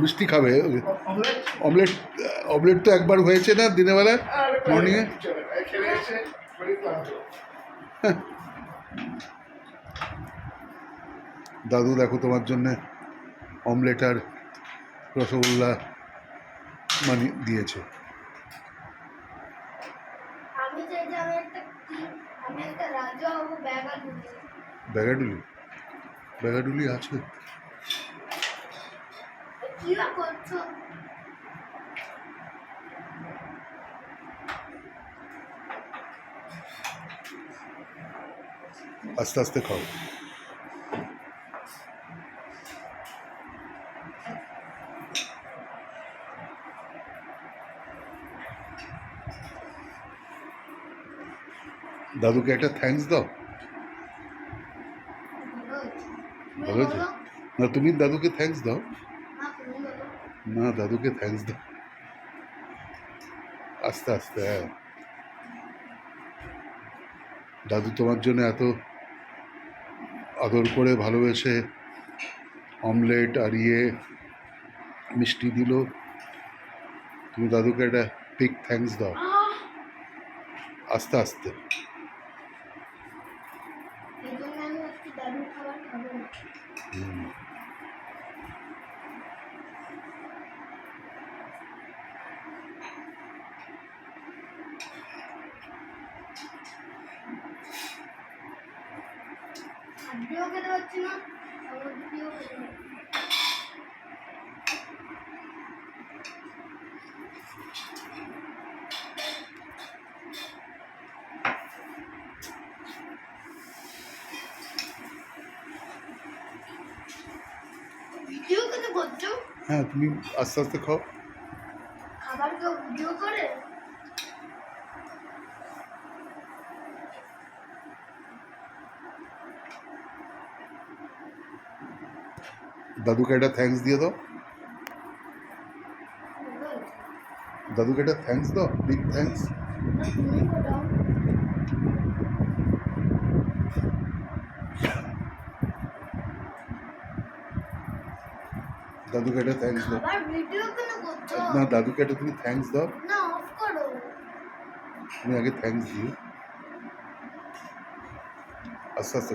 মিষ্টি খাবে। Omelette omelette তো একবার হয়েছে না দিনের মর্নিংয়ে? শরীর ক্লান্ত দাদু দেখো তোমার জন্য অমলেট আর রসগোল্লা মানে দিয়েছে। ব্যাগাডুলি। ব্যাগাডুলি? যে কি বা করছো আস্তে আস্তে খাও দাদুকে একটা থ্যাঙ্কস দাও ভালো হয়েছে। তুমি ভালো হয়েছে? বলো। না তুমি দাদুকে থ্যাঙ্কস দাও না তুমি বলো না দাদুকে থ্যাঙ্কস দাও। আস্তে আস্তে হ্যাঁ। দাদু তোমার জন্য এত আদর করে ভালোবেসে অমলেট আর ইয়ে মিষ্টি দিল। তুমি দাদুকে একটা পিক থ্যাঙ্কস দাও। আস্তে আস্তে। হুম। খাদ্যও খেতে পারছি না। খেতে না। ভিডিও কেন করছ? হ্যাঁ তুমি আস্তে আস্তে খাও। খাবার কেউ ভিডিও করে? दादू का थैंक्स दिए दो दादू का थैंक्स दो बिग थैंक्स दादू का बेटा थैंक्स तो। तो? दो। ना दादू का बेटा तुम्हें थैंक्स दो? ना आगे थैंक्स दियो अच्छा से